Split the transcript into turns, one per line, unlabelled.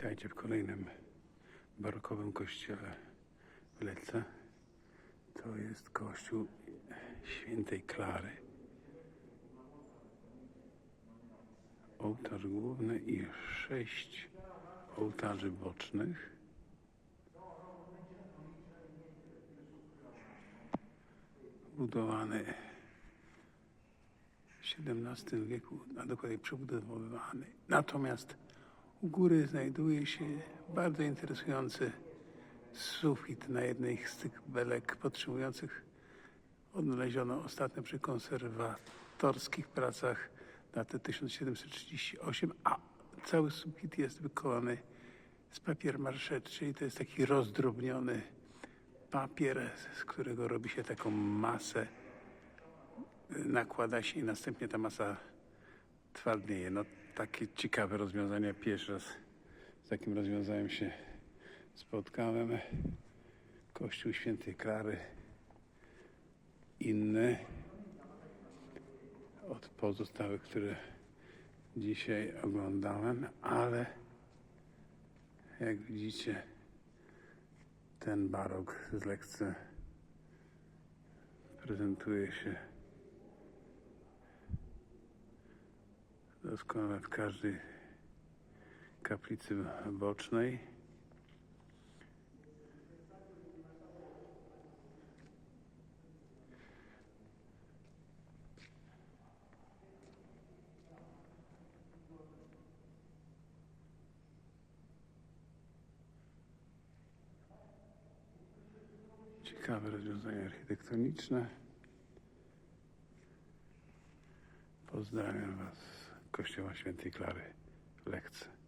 Witajcie w kolejnym barokowym kościele w Lecce. To jest kościół świętej Klary. Ołtarz główny i sześć ołtarzy bocznych. Budowany w XVII wieku, a dokładnie przebudowywany. Natomiast u góry znajduje się bardzo interesujący sufit na jednej z tych belek potrzebujących odnaleziono ostatnio przy konserwatorskich pracach daty 1738, a cały sufit jest wykonany z papier marsze, czyli to jest taki rozdrobniony papier, z którego robi się taką masę, nakłada się i następnie ta masa twardnieje. No takie ciekawe rozwiązania. Pierwszy raz z takim rozwiązaniem się spotkałem. Kościół Świętej Klary inny od pozostałych, które dzisiaj oglądałem, ale jak widzicie ten barok z lekce prezentuje się doskonale w każdej kaplicy bocznej. Ciekawe rozwiązania architektoniczne. Pozdrawiam Was Kościoła Świętej Klary Lekce.